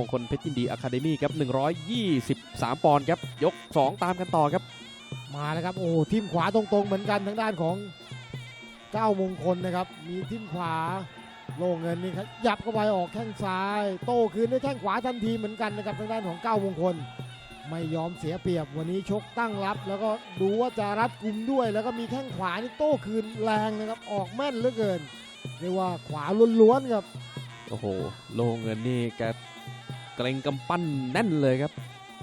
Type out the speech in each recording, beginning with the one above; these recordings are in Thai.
มงคลเพชรยินดีอะคาเดมี่ครับ 123 ปอนด์ครับ ยก 2 ตามกันต่อครับ มาแล้วครับโอ้โหทิมขวาตรงๆ เหมือนกันทางด้านของเก้ามงคลนะครับ มีทิมขวาโล่งเงินนี่ครับยับเข้าไปออกแข้งซ้าย โต้คืนด้วยแข้งขวาทันทีเหมือนกันนะครับทางด้านของเก้ามงคล ไม่ยอมเสียเปรียบวันนี้ชกตั้งรับ แล้วก็ดูว่าจะรัดกุมด้วย แล้วก็มีแข้งขวานี่โต้คืนแรงนะครับออกแม่นเหลือเกินเรียกว่าขวาล้วนๆครับโอ้โหโลเงินนี่แก เกรงกำปั้นแน่นเลยครับ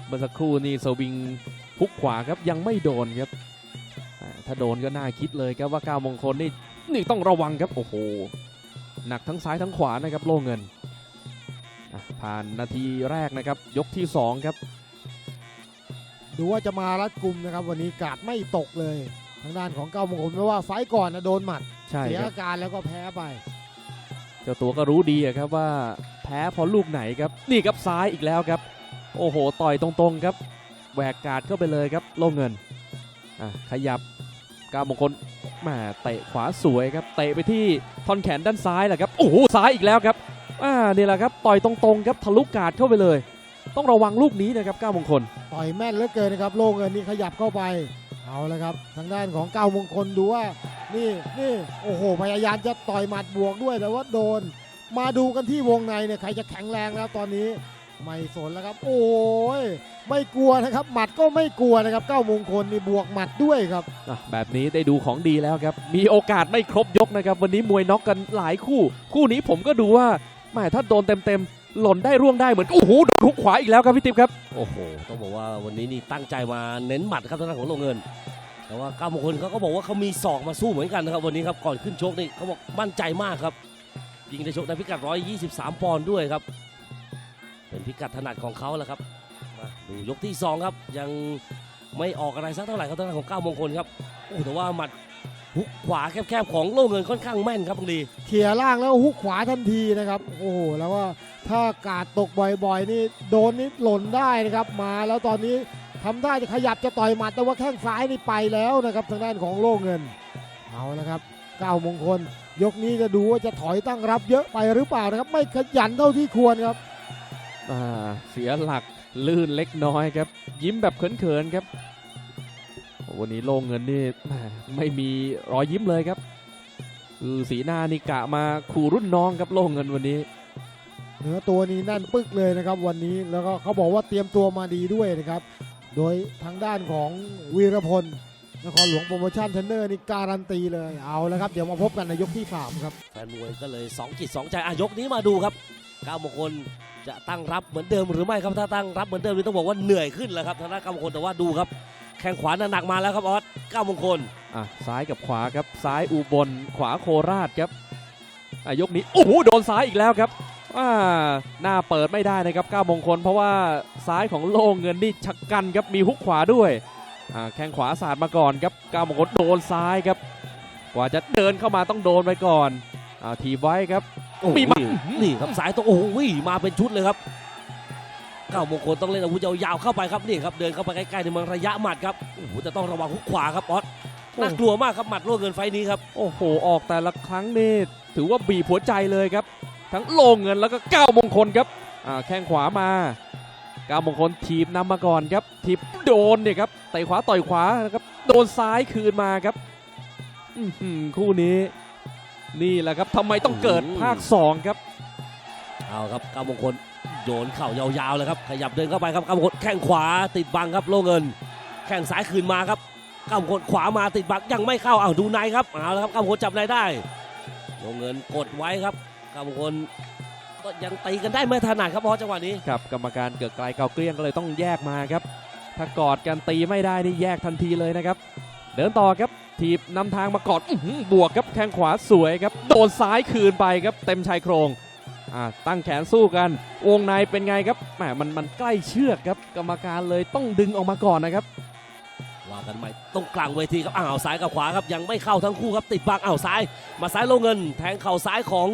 เมื่อสักครู่นี่สวิงพุกขวาครับยังไม่โดนครับอ่าถ้าโดนก็น่าคิดเลยครับว่าก้าวมงคลนี่นี่ต้องระวังครับโอ้โหหนักทั้งซ้ายทั้งขวานะครับโลเงินอะผ่านนาทีแรกนะครับ ยกที่ 2 ครับ ดูว่าจะมารัดกุมนะครับ วันนี้กาดไม่ตกเลย ทางด้านของเก้ามงคลเพราะว่าไฟต์ก่อนนะโดนหมัดใช่เสียครับอาการแล้วก็แพ้ไป เจ้าตัวก็รู้ดีอะครับว่าแพ้เพราะลูกไหนครับ นี่ครับซ้ายอีกแล้วครับ โอ้โห ต่อยตรงๆครับแหวกกาดเข้าไปเลยครับโล่งเงินอะขยับก้าวมงคลมาเตะขวาสวยครับ เตะไปที่ท่อนแขนด้านซ้ายแหละครับ โอ้โห ซ้ายอีกแล้วครับอ่านี่แหละครับต่อยตรงๆครับทะลุกาดเข้าไปเลย ต้องระวังลูกนี้นะครับก้าวมงคล ต่อยแม่นเหลือเกินนะครับโล่งเงินนี่ขยับเข้าไปเอาละครับ ทางด้านของก้าวมงคลดูว่านี่นี่โอ้โหพยายามจะต่อยหมัดบวกด้วยแต่ว่าโดน มาดูกันที่วงในเนี่ยใครจะแข็งแรงแล้วตอนนี้ไม่สนแล้วครับ โอ้ยไม่กลัวนะครับ หมัดก็ไม่กลัวนะครับเก้ามงคลนี่บวกหมัดด้วยครับอะแบบนี้ได้ดูของดีแล้วครับ มีโอกาสไม่ครบยกนะครับ วันนี้มวยน็อกกันหลายคู่ คู่นี้ผมก็ดูว่าแหม่ถ้าโดนเต็มๆ หล่นได้ร่วงได้เหมือน โอ้โหโดนทุกขวาอีกแล้วครับพี่ติ๊บครับ โอ้โห ต้องบอกว่าวันนี้นี่ตั้งใจมาเน้นหมัดครับทางด้านของโลงเงิน แต่ว่าก้าวมงคลเขาก็บอกว่าเขามีศอกมาสู้เหมือนกันนะครับวันนี้ครับก่อนขึ้นชกนี่เขาบอกมั่นใจมากครับ ยิงในชกในพิกัด 123 ปอนด์ด้วยครับ เป็นพิกัดถนัดของเขาแหละครับมาดูยกที่สองครับ ยังไม่ออกอะไรสักเท่าไหร่ครับทางด้านของก้าวมงคลครับโอ้แต่ว่าหมัดหุกขวาแคบๆของโลงเงินค่อนข้างแม่นครับบางทีเขี่ยล่างแล้วฮุกขวาทันทีนะครับ โอ้โหแล้วว่าถ้ากาดตกบ่อยๆ นี่โดนนี่หล่นได้นะครับ มาแล้วตอนนี้ทำได้จะขยับจะต่อยหมัดแต่ว่าแข้งซ้ายนี่ไปแล้วนะครับทางด้านของโล่เงินเอาละครับ เก้ามงคล ยกนี้จะดูว่าจะถอยตั้งรับเยอะไปหรือเปล่านะครับ ไม่ขยันเท่าที่ควรครับอ่าเสียหลักลื่นเล็กน้อยครับ ยิ้มแบบเขินๆครับ วันนี้โล่งเงินนี่แหม่ไม่มีรอยยิ้มเลยครับคือสีหน้านี่กะมาขู่รุ่นน้องครับโล่งเงินวันนี้เนื้อตัวนี้แน่นปึกเลยนะครับวันนี้แล้วก็เขาบอกว่าเตรียมตัวมาดีด้วยนะครับ โดยทางด้านของวีรพล นครหลวงโปรโมชั่นเทรนเนอร์นี่การันตีเลยเอาแล้วครับ เดี๋ยวมาพบกันในยกที่ 3 ครับแฟนมวยก็เลยสองจิตสองใจอะยกนี้มาดูครับก้าวมงคลจะตั้งรับเหมือนเดิมหรือไม่ครับถ้าตั้งรับเหมือนเดิมนี่ต้องบอกว่าเหนื่อยขึ้นแล้วครับทางด้านก้าวมงคลแต่ว่าดูครับ แข้งขวาหนักๆมาแล้วครับออสก้าวมงคลอะซ้ายกับขวาครับซ้ายอุบลขวาโคราชครับอะยกนี้โอ้โหโดนซ้ายอีกแล้วครับอ่าหน้าเปิดไม่ได้นะครับก้าวมงคล เพราะว่าซ้ายของโล่งเงินนี่ชักกันครับมีฮุกขวาด้วยอ่า แข้งขวาสาดมาก่อนครับก้าวมงคลโดนซ้ายครับ กว่าจะเดินเข้ามาต้องโดนไปก่อนอ่าทีบไว้ครับโอ้โหมีมานี่ครับสายตรงโอ้โหมาเป็นชุดเลยครับก้าวมงคลต้องเล่นอาวุธยาวๆเข้าไปครับนี่ครับเดินเข้าไปใกล้ๆในเมืองระยะหมัดครับโอ้โหจะต้องระวังฮุกขวาครับออสน่ากลัวมากครับหมัดล่วงเกินไฟนี้ครับโอ้โหออกแต่ละครั้งนี่ถือว่าบีบหัวใจเลยครับ ทั้งโล่งเงินแล้วก็ก้าวมงคลครับอ่าแข้งขวามา ก้าวมงคลทีบนำมาก่อนครับทีบโดนเนี่ยครับเตะขวาต่อยขวานะครับโดนซ้ายคืนมาครับอื้อหือคู่นี้ นี่แหละครับทำไมต้องเกิดภาคสองครับเอาครับก้าวมงคลโยนเข่ายาวๆเลยครับขยับเดินเข้าไปครับก้าวมงคลแข้งขวาติดบังครับโลเงิน แข้งซ้ายคืนมาครับก้าวมงคลขวามาติดบังยังไม่เข้าอ้าวดูในครับเอาละครับก้าวมงคลจับในได้โลเงินกดไว้ครับก้าวมงคล ก็ยังตีกันได้ไม่ถนัดครับเพราะจังหวะนี้ครับกรรมการเกิดไกลเกาเกลี้ยงก็เลยต้องแยกมาครับ ถ้ากอดกันตีไม่ได้นี่แยกทันทีเลยนะครับ เดินต่อครับทีบนำทางมากอดอื้อหือบวกครับแข้งขวาสวยครับ โดนซ้ายคืนไปครับ เต็มชายโครงอ่าตั้งแขนสู้กัน วงในเป็นไงครับแหมมันมันใกล้เชือกครับ กรรมการเลยต้องดึงออกมาก่อนนะครับว่ากันใหม่ตรงกลางเวทีครับอ้าวซ้ายกับขวาครับยังไม่เข้าทั้งคู่ครับติดบังอ้าวซ้าย มาซ้ายโลเงิน แทงเข่าซ้ายของ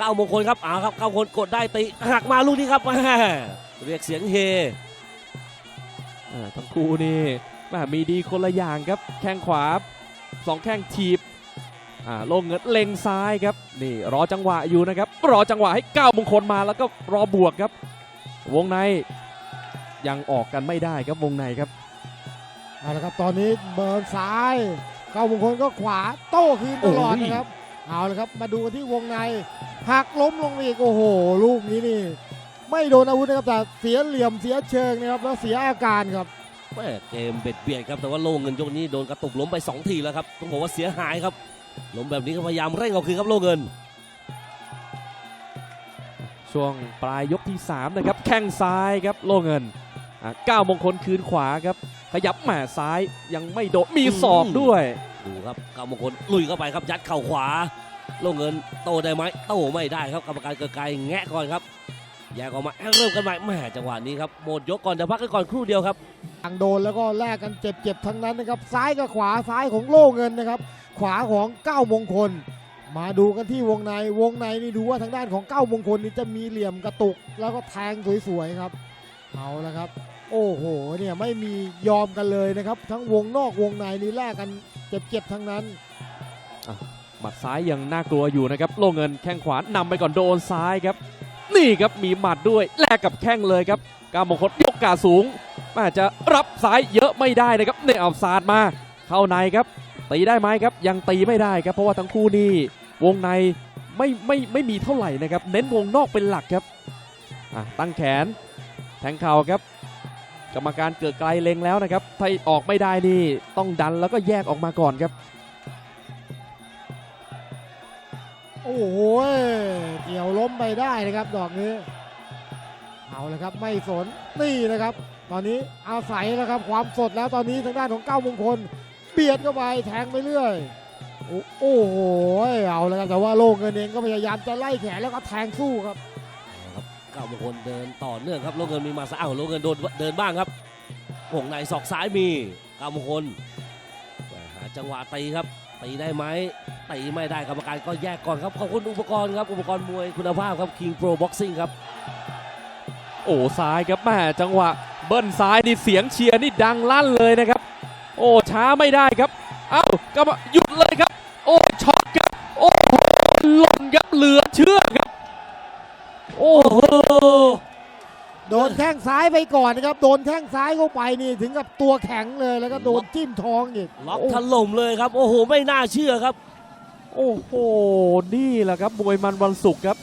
ก้าวมงคลครับอ้าวครับก้าวมงคลกดได้ตีหักมาลูกนี้ครับแม่เรียกเสียงเฮอ่าทั้งคู่นี่แหม่มีดีคนละอย่างครับ แข้งขวาสองแข้งทีบอ่าโล่งเงินเล็งซ้ายครับนี่รอจังหวะอยู่นะครับ รอจังหวะให้ก้าวมงคลมาแล้วก็รอบวกครับ วงในยังออกกันไม่ได้ครับวงในครับเอาละครับตอนนี้เบิร์นซ้าย เก้ามงคลก็ขวาโต้คืนตลอดโอ้ยนะครับ เอาละครับมาดูกันที่วงในหักล้มลงอีกโอ้โห ลูกนี้นี่ ไม่โดนอาวุธนะครับแต่เสียเหลี่ยมเสียเชิงนะครับแล้วเสียอาการครับแม่เกมเบ็ดเบียดครับแต่ว่าโล่เงินยกนี้โดนกระตุกล้มไป 2 ทีแล้วครับต้องบอกว่าเสียหายครับล้มแบบนี้ก็พยายามเร่งเอาคืนครับโล่เงิน ช่วงปลายยกที่3นะครับแข้งซ้ายครับโล่เงินอะก้าวมงคลคืนขวาครับขยับแหม่ซ้ายยังไม่โดดมีศอกด้วย ดูครับกรรมงคลลุยเข้าไปครับยัดเข่าขวาโล่เงินโตได้ไหมโตไม่ได้ครับกรรมการเกิดไกลแงะก่อนครับแยกออกมาเริ่มกันใหม่แม่จังหวะนี้ครับหมดยกก่อนจะพักกันก่อนครู่เดียวครับทางโดนแล้วก็แลกกันเจ็บๆทั้งนั้นนะครับ ซ้ายกับขวาซ้ายของโล่เงินนะครับ ขวาของเก้ามงคล มาดูกันที่วงในวงในนี่ดูว่าทางด้านของเก้ามงคลนี่จะมีเหลี่ยมกระตุก แล้วก็แทงสวยๆครับเอาละครับ โอ้โหเนี่ยไม่มียอมกันเลยนะครับ ทั้งวงนอกวงในนี่แลกกันเจ็บๆทั้งนั้นหมัดซ้ายยังน่ากลัวอยู่นะครับโล่เงินแข้งขวานำไปก่อนโดนซ้ายครับ นี่ครับมีหมัดด้วยแลกกับแข้งเลยครับก้าวมงคลยกกาสูงอาจจะรับซ้ายเยอะไม่ได้นะครับเนี่ยเอาศาสาดมา เข้าในครับตีได้ไหมครับ ยังตีไม่ได้ครับ เพราะว่าทั้งคู่นี่วงในไม่ไม่ไม่มีเท่าไหร่นะครับ เน้นวงนอกเป็นหลักครับตั้งแขนแทงเข่าครับ กรรมการเกิดไกลเล็งแล้วนะครับ ถ้าออกไม่ได้นี่ต้องดันแล้วก็แยกออกมาก่อนครับ โอ้โหเกี่ยวล้มไปได้นะครับ ดอกนี้เอาเลยครับไม่สนนี่นะครับ ตอนนี้อาศัยแล้วครับความสดแล้วตอนนี้ทางด้านของเก้ามงคลเบียดเข้าไปแทงไปเรื่อยโอ้โหเอาเลยครับแต่ว่าโลกเงินเองก็พยายามจะไล่แขนแล้วก็แทงสู้ครับ ก้าวมงคลเดินต่อเนื่องครับโลเงินมีมาซะอ้าวโลเงินโดนเดินบ้างครับวงในศอกซ้ายมีก้าวมงคลหาจังหวะตีครับตีได้ไหมตีไม่ได้กรรมการก็แยกก่อนครับขอบคุณอุปกรณ์ครับอุปกรณ์มวยคุณภาพครับ King Pro Boxing ครับโอ้ซ้ายครับแม่จังหวะเบิ้ลซ้ายนี่เสียงเชียร์นี่ดังลั่นเลยนะครับ โอ้ช้าไม่ได้ครับ เอ้ากำหยุดเลยครับ โอ้ช็อตครับโอ้หล่นครับเหลือเชื่อครับ โอ้โหโดนแข้งซ้ายไปก่อนนะครับ โดนแข้งซ้ายเข้าไปนี่ถึงกับตัวแข็งเลยแล้วก็โดนจิ้มท้องอีกล็อกถล่มเลยครับ โอ้โห ไม่น่าเชื่อครับ โอ้โห นี่แหละครับมวยมันวันศุกร์ครับ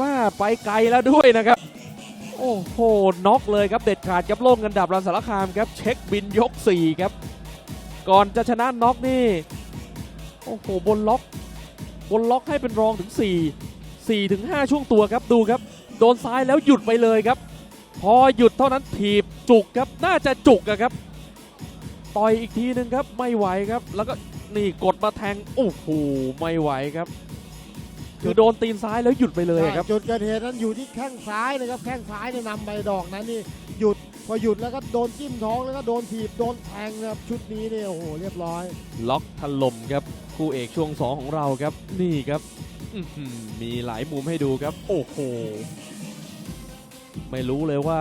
ว่าไปไกลแล้วด้วยนะครับ โอ้โห น็อกเลยครับเด็ดขาดครับโล่งกันดับรันสารคามครับ เช็คบินยก 4 ครับ ก่อนจะชนะน็อกนี่ โอ้โห บนล็อก บนล็อกให้เป็นรองถึง 4 4ถึง5ช่วงตัวครับดูครับ โดนซ้ายแล้วหยุดไปเลยครับ พอหยุดเท่านั้นถีบจุกครับน่าจะจุกอะครับ ต่อยอีกทีนึงครับไม่ไหวครับ แล้วก็นี่กดมาแทงโอ้โหไม่ไหวครับคือโดนตีนซ้ายแล้วหยุดไปเลยอะครับจุดเกิดเหตุนั้นอยู่ที่แข้งซ้ายนะครับแข้งซ้ายเนี่ยนำไปดอกนั้นนี่หยุดพอหยุดแล้วก็โดนจิ้มท้องแล้วก็โดนถีบโดนแทงนะครับชุดนี้เนี่ยโอ้โหเรียบร้อย ล็อกถล่มครับคู่เอกช่วง 2 ของเราครับนี่ครับอื้อหือ มีหลายมุมให้ดูครับ โอ้โห ไม่รู้เลยว่า